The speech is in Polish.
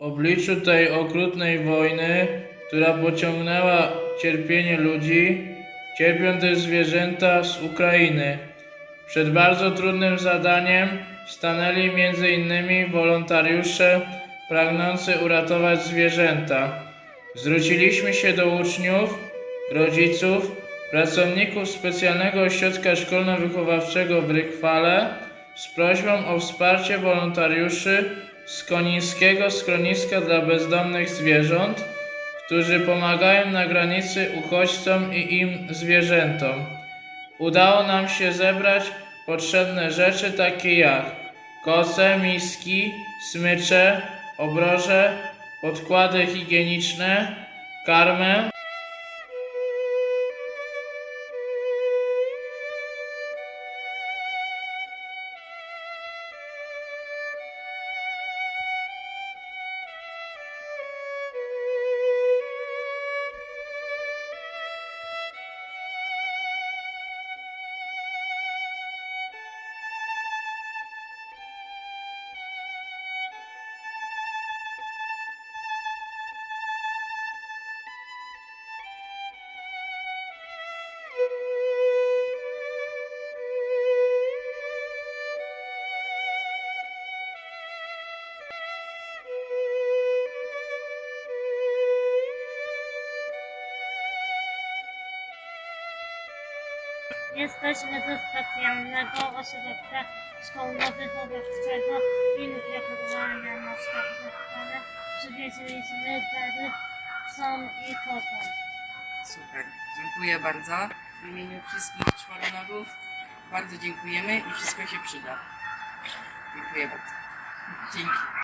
obliczu tej okrutnej wojny, która pociągnęła cierpienie ludzi, cierpią też zwierzęta z Ukrainy. Przed bardzo trudnym zadaniem stanęli innymi wolontariusze pragnący uratować zwierzęta. Zwróciliśmy się do uczniów, rodziców, pracowników specjalnego ośrodka szkolno-wychowawczego w Rykwale z prośbą o wsparcie wolontariuszy z Konińskiego Schroniska dla Bezdomnych Zwierząt, którzy pomagają na granicy uchodźcom i im zwierzętom. Udało nam się zebrać potrzebne rzeczy takie jak koce, miski, smycze, obroże, podkłady higieniczne, karmę, Jesteśmy ze specjalnego ośrodka szkolno-wychowawczego Wilkowania Następne Szkoły. Przywieźliśmy tery psom i kotom. Super, dziękuję bardzo. W imieniu wszystkich czworonogów bardzo dziękujemy i wszystko się przyda. Dziękuję bardzo. Dzięki.